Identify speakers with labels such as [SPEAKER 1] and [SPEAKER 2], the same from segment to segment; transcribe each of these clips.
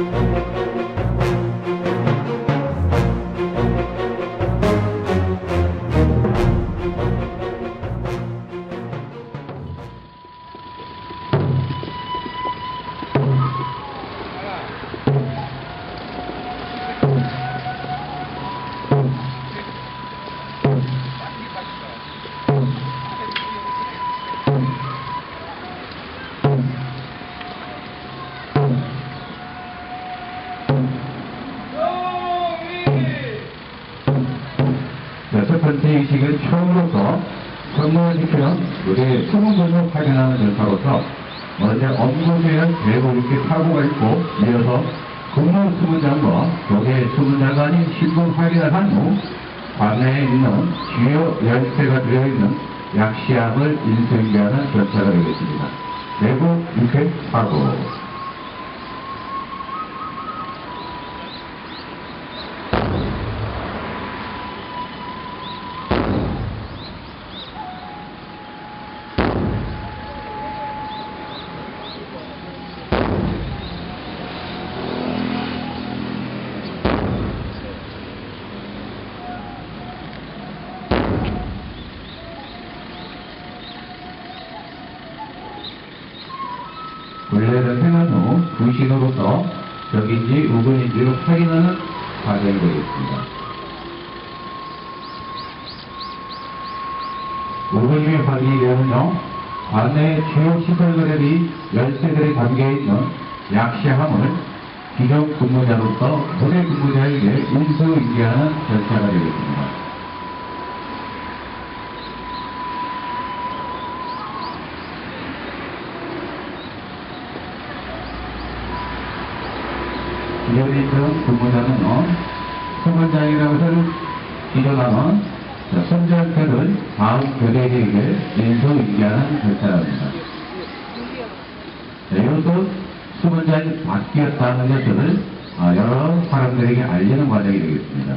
[SPEAKER 1] 네, 첫 의식은 처음으로서 지키는 우리 수문분을 확인하는 절차로서 먼저 엄구수의 대구 이렇게 사고가 있고 이어서 근무 수문장과 여기에 아닌 신분 확인을 한 후 관내에 있는 주요 열쇠가 들어있는 약시암을 인수인계하는 절차가 되겠습니다. 대구 이렇게 사고 분례를 행한 후 부신으로서 적인지 우근인지를 확인하는 과정이 되겠습니다. 우근이 확인이 되면요, 관내 주요 시설들이 열쇠들이 담겨있는 약시함을 기존 근무자로서 본의 근무자에게 인수인계하는 절차가 되겠습니다. 있던 근무자는요, 수문장이라고 해서 기존하는 선전표를 다음 교대에게 인수인계하는 절차랍니다. 네, 이것도 수문장이 바뀌었다는 것을 아, 여러 사람들에게 알리는 과정이 되겠습니다.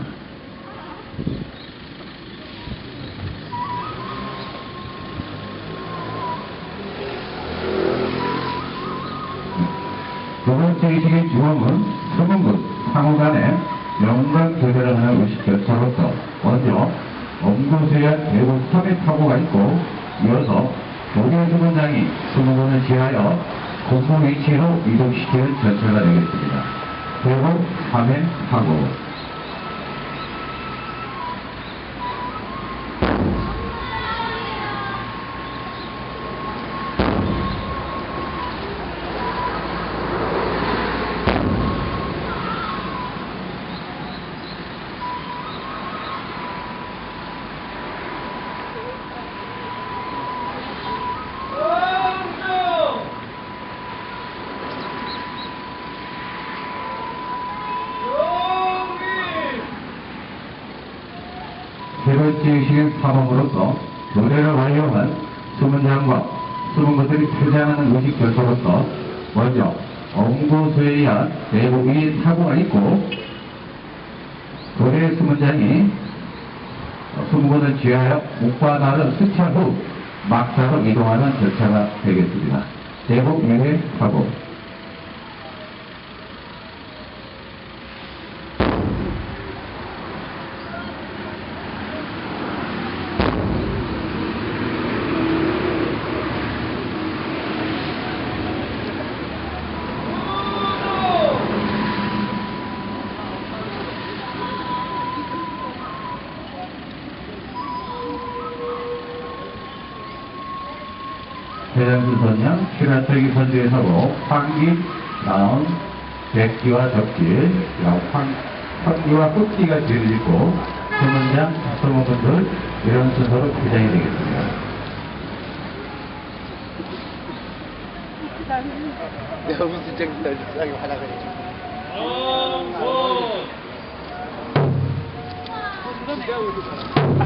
[SPEAKER 1] 두 번째 의식의 주범은 수문군 상호 간의 영광 교대를 하는 의식 절차로서 먼저 엄구수야 대구 3회 사고가 있고 이어서 조계 수문장이 수문군을 지하여 공공 위치로 이동시키는 절차가 되겠습니다. 대구 3회 사고 의식의 사범으로서 노래를 완료한 수문장과 수문것들이 표장하는 의식 절차로서 먼저 엄구수에 의한 대부분이 사고가 있고 노래 수문장이 수문것을 지하여 목바다를 수차 후 막사로 이동하는 절차가 되겠습니다. 대북 유해 사고 대장수 선양, 신화철기 선주의 사고, 황기, 나온, 백기와 적기, 황, 황기와 흑기가 뒤를 잇고, 수문장, 수문분들, 이런 순서로 구장이 되겠습니다.
[SPEAKER 2] 내가 무슨 정신을 이상하게 화나 그래.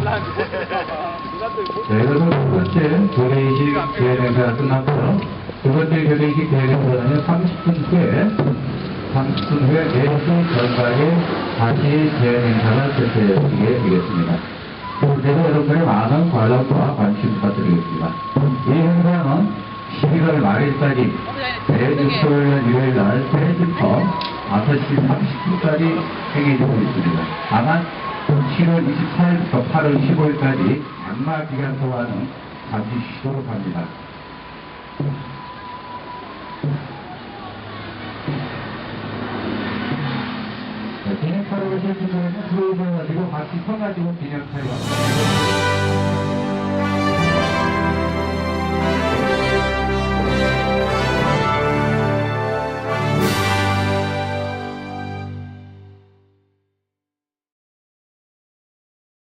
[SPEAKER 1] 네, 그래서 첫 번째 교대의식 대행사가 끝났고요. 두 번째 교대의식 대행사는 30분 후에, 30분 후에 내수 전각에 다시 대행사가 실시되게 되겠습니다. 그래서 여러분의 많은 관람과 관심 부탁드리겠습니다. 이 행사는 11월 말일까지 대중토요일 일요일 날 3시부터 5시 30분까지 행해지고 있습니다. 다만 7월 24일부터 8월 15일까지 장마 기간 동안은 잠시 쉬도록 합니다. 기념차로 오실 분들은 들어오셔가지고 같이 서가지고 기념차에